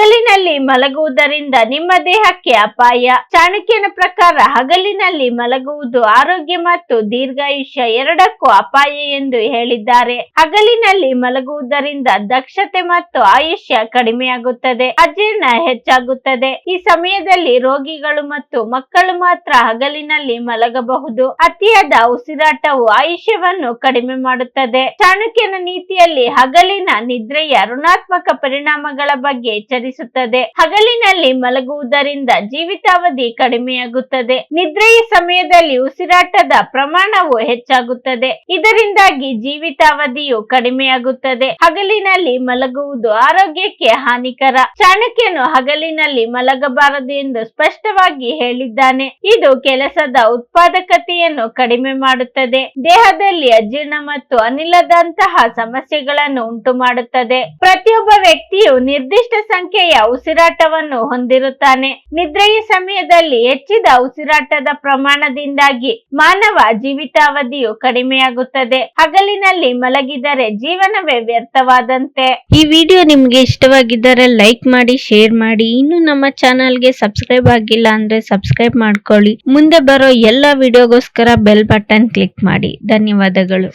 Magdalena ಹಗಲಿನಲ್ಲಿ ಮಲಗುವುದರಿಂದ ನಿಮ್ಮ ದೇಹಕ್ಕೆ ಅಪಾಯ. ಚಾಣಕ್ಯನ ಪ್ರಕಾರ ಹಗಲಿನಲ್ಲಿ ಮಲಗುವುದು ಆರೋಗ್ಯ ಮತ್ತು ದೀರ್ಘಾಯುಷ್ಯ ಎರಡಕ್ಕೂ ಅಪಾಯ ಎಂದು ಹೇಳಿದ್ದಾರೆ. ಹಗಲಿನಲ್ಲಿ ಮಲಗುವುದರಿಂದ ದಕ್ಷತೆ ಮತ್ತು ಆಯುಷ್ಯ ಕಡಿಮೆಯಾಗುತ್ತದೆ ಅಜೀರ್ಣ ಹೆಚ್ಚಾಗುತ್ತದೆ. ಈ ಸಮಯದಲ್ಲಿ ರೋಗಿಗಳು ಮತ್ತು ಮಕ್ಕಳು ಮಾತ್ರ ಹಗಲಿನಲ್ಲಿ ಮಲಗಬಹುದು. ಅತಿಯಾದ ಉಸಿರಾಟವು ಆಯುಷ್ಯವನ್ನು ಕಡಿಮೆ ಮಾಡುತ್ತದೆ. ಚಾಣಕ್ಯನ ನೀತಿಯಲ್ಲಿ ಹಗಲಿನ ನಿದ್ರೆಯ ಋಣಾತ್ಮಕ ಪರಿಣಾಮಗಳ ಬಗ್ಗೆ ಎಚ್ಚರಿಸುತ್ತದೆ. ಹಗಲಿನಲ್ಲಿ ಮಲಗುವುದರಿಂದ ಜೀವಿತಾವಧಿ ಕಡಿಮೆಯಾಗುತ್ತದೆ. ನಿದ್ರೆಯ ಸಮಯದಲ್ಲಿ ಉಸಿರಾಟದ ಪ್ರಮಾಣವು ಹೆಚ್ಚಾಗುತ್ತದೆ. ಇದರಿಂದಾಗಿ ಜೀವಿತಾವಧಿಯು ಕಡಿಮೆಯಾಗುತ್ತದೆ. ಹಗಲಿನಲ್ಲಿ ಮಲಗುವುದು ಆರೋಗ್ಯಕ್ಕೆ ಹಾನಿಕರ. ಚಾಣಕ್ಯನು ಹಗಲಿನಲ್ಲಿ ಮಲಗಬಾರದು ಎಂದು ಸ್ಪಷ್ಟವಾಗಿ ಹೇಳಿದ್ದಾನೆ. ಇದು ಕೆಲಸದ ಉತ್ಪಾದಕತೆಯನ್ನು ಕಡಿಮೆ ಮಾಡುತ್ತದೆ. ದೇಹದಲ್ಲಿ ಅಜೀರ್ಣ ಮತ್ತು ಅನಿಲದಂತಹ ಸಮಸ್ಯೆಗಳನ್ನು ಉಂಟು ಮಾಡುತ್ತದೆ ಪ್ರತಿಯೊಬ್ಬ ವ್ಯಕ್ತಿಯು ನಿರ್ದಿಷ್ಟ ಸಂಖ್ಯೆಯ ಉಸಿರಾಟವನ್ನು ಹೊಂದಿರುತ್ತಾನೆ. ನಿದ್ರೆಯ ಸಮಯದಲ್ಲಿ ಹೆಚ್ಚಿದ ಉಸಿರಾಟದ ಪ್ರಮಾಣದಿಂದಾಗಿ ಮಾನವ ಜೀವಿತಾವಧಿಯು ಕಡಿಮೆಯಾಗುತ್ತದೆ. ಹಗಲಿನಲ್ಲಿ ಮಲಗಿದರೆ ಜೀವನವೇ ವ್ಯರ್ಥವಾದಂತೆ. ಈ ವಿಡಿಯೋ ನಿಮ್ಗೆ ಇಷ್ಟವಾಗಿದ್ದರೆ ಲೈಕ್ ಮಾಡಿ, ಶೇರ್ ಮಾಡಿ. ಇನ್ನು ನಮ್ಮ ಚಾನಲ್ಗೆ ಸಬ್ಸ್ಕ್ರೈಬ್ ಆಗಿಲ್ಲ ಅಂದ್ರೆ ಸಬ್ಸ್ಕ್ರೈಬ್ ಮಾಡ್ಕೊಳ್ಳಿ. ಮುಂದೆ ಬರೋ ಎಲ್ಲ ವಿಡಿಯೋಗೋಸ್ಕರ ಬೆಲ್ ಬಟನ್ ಕ್ಲಿಕ್ ಮಾಡಿ. ಧನ್ಯವಾದಗಳು.